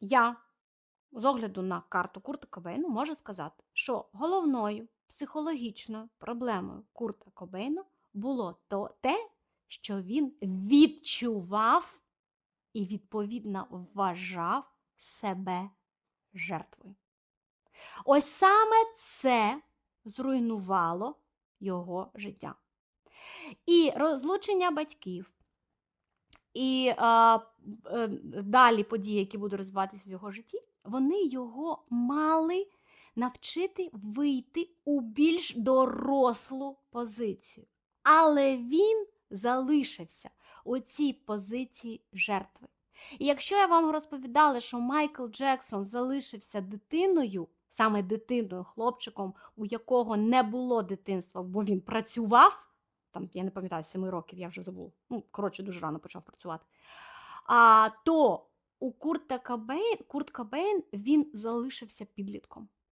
я з огляду на карту Курта Кобейну можу сказати, що головною психологічною проблемою Курта Кобейна було то те, що він відчував і, відповідно, вважав себе жертвою. Ось саме це зруйнувало його життя. І розлучення батьків, і а, е, далі події, які будуть розвиватися в його житті, вони його мали навчити вийти у більш дорослу позицію. Але він залишився у цій позиції жертви. І якщо я вам розповідала, що Майкл Джексон залишився дитиною, саме дитиною, хлопчиком, у якого не було дитинства, бо він працював, там, я не пам'ятаю, 7 років, я вже забув. Ну, коротше, дуже рано почав працювати. А, то у Курта Кабейн, Курт Кабейн він залишився підлітком.